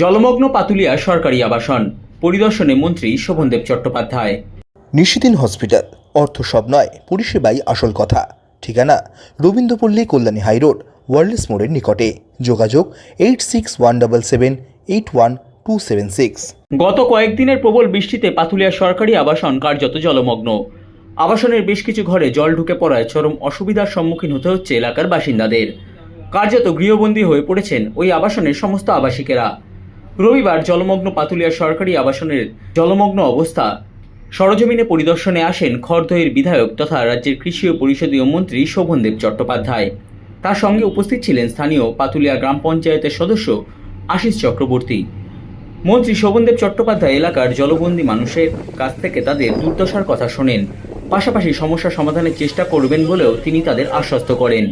জলমগ্ন পাতুলিয়া সরকারি আবাসন। পরিদর্শনে মন্ত্রী শোভনদেব চট্টোপাধ্যায়। নিশিদিন হসপিটাল অর্থ সব নয় পরিষেবাই আসল কথা। ঠিকানা রবীন্দ্রপল্লী কল্যাণী হাইরোড ওয়ার্ল্ডস মোড়ের নিকটে। যোগাযোগ eight six one double seven eight one two seven six. গত কয়েকদিনের প্রবল বৃষ্টিতে পাতুলিয়া সরকারি আবাসন কার্যত জলমগ্ন। আবাসনের বেশ কিছু ঘরে জল ঢুকে পড়ায় চরম অসুবিধার সম্মুখীন হতে হচ্ছে এলাকার বাসিন্দাদের। কার্যত গৃহবন্দী হয়ে পড়েছেন ওই আবাসনের সমস্ত আবাসিকেরা। রবিবার জলমগ্ন পাতুলিয়া সরকারি আবাসনের জলমগ্ন অবস্থা। সরজমিনে পরিদর্শনে আসেন খড়দহের বিধায়ক তথা রাজ্যের কৃষি ও পরিষদীয় মন্ত্রী শোভনদেব চট্টোপাধ্যায়। তার সঙ্গে উপস্থিত ছিলেন স্থানীয় পাতুলিয়া গ্রাম পঞ্চায়েতের সদস্য আশিস চক্রবর্তী। মন্ত্রী শোভনদেব চট্টোপাধ্যায় এলাকার জলবন্দী মানুষের কাছ থেকে তাদের দুর্দশার কথা শোনেন। পাশাপাশি সমস্যা সমাধানের চেষ্টা করবেন বলেও তিনি তাদের আশ্বস্ত করেন।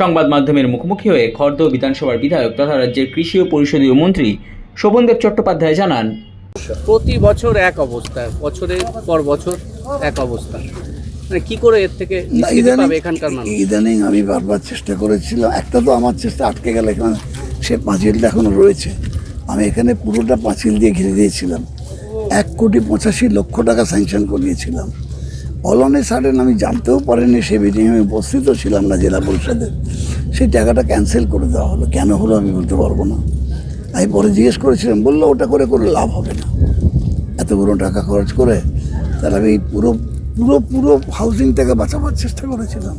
সংবাদ মাধ্যমের মুখোমুখি হয়ে খর্দ বিধানসভার বিধায়ক তথা রাজ্যের কৃষি ও পরিষদীয় মন্ত্রী শোভনদেব চট্টোপাধ্যায় জানান। প্রতি বছর এক অবস্থা বছরের পর বছর এক অবস্থা। মানে কি করে এর থেকে এখানকার ইদানিং আমি বারবার চেষ্টা করেছিলাম একটা তো আমার চেষ্টা আটকে গেল এখানে সে পাঁচিলটা এখনও রয়েছে। আমি এখানে পুরোটা পাঁচিল দিয়ে ঘিরে দিয়েছিলাম। এক কোটি পঁচাশি লক্ষ টাকা স্যাংশন করিয়েছিলাম। অলনে সাডেন আমি জানতেও পারিনি সে মিটিংয়ে আমি উপস্থিত ছিলাম না জেলা পরিষদের সেই টাকাটা ক্যান্সেল করে দেওয়া হলো। কেন হলো আমি বলতে পারব না। আমি পরে জিজ্ঞেস করেছিলাম বলল ওটা করে কোনো লাভ হবে না। এতগুলো টাকা খরচ করে তাহলে আমি পুরো পুরো পুরো হাউজিংটাকে বাঁচাবার চেষ্টা করেছিলাম।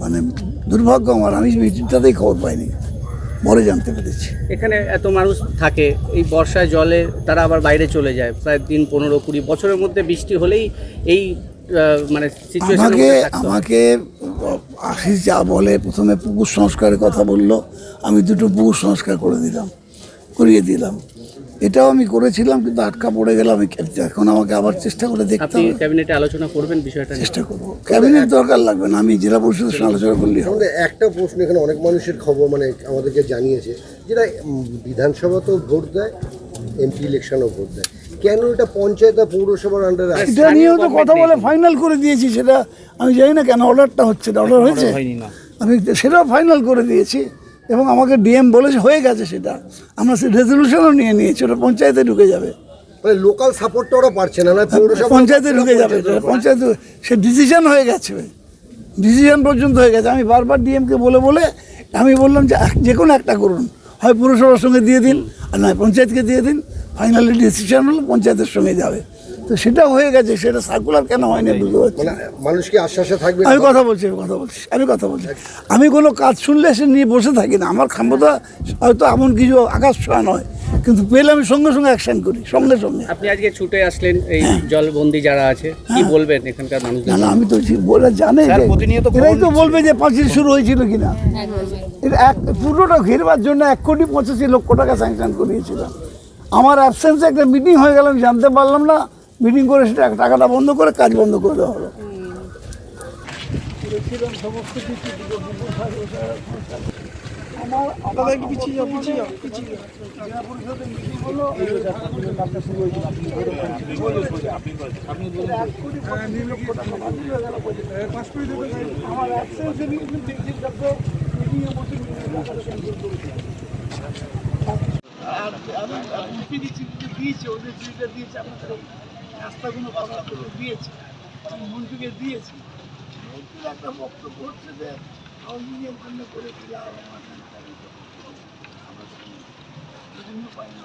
মানে দুর্ভাগ্য আমার আমি মিটিংটাতেই খবর পাইনি। পরে জানতে পেরেছি। এখানে এত মানুষ থাকে এই বর্ষায় জলে তারা আবার বাইরে চলে যায় প্রায় দিন পনেরো কুড়ি বছরের মধ্যে বৃষ্টি হলেই এই মানে আমাকে আমাকে আশিস যা বলে প্রথমে পুকুর সংস্কারের কথা বলল আমি দুটো পুকুর সংস্কার করে দিলাম করিয়ে দিলাম। এটাও আমি করেছিলাম কিন্তু আটকা পড়ে গেলাম আমি এখন আমাকে আবার চেষ্টা করে দেখতে আপনি হবে। ক্যাবিনেটে আলোচনা করবেন বিষয়টা চেষ্টা করব। ক্যাবিনেট দরকার লাগবে না আমি জেলা পরিষদের সঙ্গে আলোচনা আমাদের একটা প্রশ্ন এখানে অনেক মানুষের খবর মানে আমাদেরকে জানিয়েছে যেটা বিধানসভা তো ভোট দেয় এমপি ইলেকশনও ভোট দেয়। কেন এটা পঞ্চায়েত আর পৌরসভার আন্ডারে এটা নিয়েও তো কথা বলে ফাইনাল করে দিয়েছি সেটা আমি জানি না কেন অর্ডারটা হচ্ছে না অর্ডার হয়েছে? আমি সেটাও ফাইনাল করে দিয়েছি এবং আমাকে ডিএম বলেছে হয়ে গেছে সেটা। আমরা সে রেজলিউশনও নিয়ে নিয়েছি ওটা পঞ্চায়েতে ঢুকে যাবে। মানে লোকাল সাপোর্টটা ওরা পারছে না না পৌরসভা পঞ্চায়েতে ঢুকে যাবে এটা পঞ্চায়েতে সে ডিসিশন হয়ে গেছে। ডিসিশন পর্যন্ত হয়ে গেছে। আমি বারবার ডিএমকে বলে বলে আমি বললাম যে এক- যে কোনো একটা করুন। হয় পুরসভার সঙ্গে দিয়ে দিন আর নয় পঞ্চায়েতকে দিয়ে দিন। ফাইনালি ডিসিশন হলো পঞ্চায়েতের সঙ্গে যাবে। তো সেটা হয়ে গেছে সেটা সার্কুলার কেন হয়নি বুঝতে পারছি মানে না। মানুষ কি আশ্বাসে থাকবে? আমি কথা বলছি আমি কথা বলছি আমি কথা বলছি। আমি কোনো কাজ শুনলে সে নিয়ে বসে থাকি না। আমার ক্ষমতা হয়তো এমন কিছু আকাশ ছোঁয়া নয় কিন্তু পেলে আমি সঙ্গে সঙ্গে অ্যাকশন করি সঙ্গে সঙ্গে। আপনি আজকে ছুটে আসলেন এই জলবন্দি যারা আছে কি বলবেন এখানকার মানুষ না না আমি তো বলে জানে এরাই তো বলবে যে পাঁচিল শুরু হয়েছিল কিনা। এটা এক পুরোটা ঘেরবার জন্য এক কোটি পঁচাশি লক্ষ টাকা স্যাংশন করিয়েছিলাম। আমার অ্যাবসেন্সে একটা মিটিং হয়ে গেল, আমি জানতে পারলাম না। মিটিং করে সেটা টাকাটা বন্ধ করে, কাজ বন্ধ করে দেওয়া হলো। আমার আমি আমি দিয়েছি দিয়েছে ওদের চিঠিটা দিয়েছে আপনাদের রাস্তাগুলো দিয়েছে আমি মন্ত্রীকে দিয়েছি একটা বক্তব্য হচ্ছে যে জন্য করেছিলাম আমরা বিভিন্ন পাই না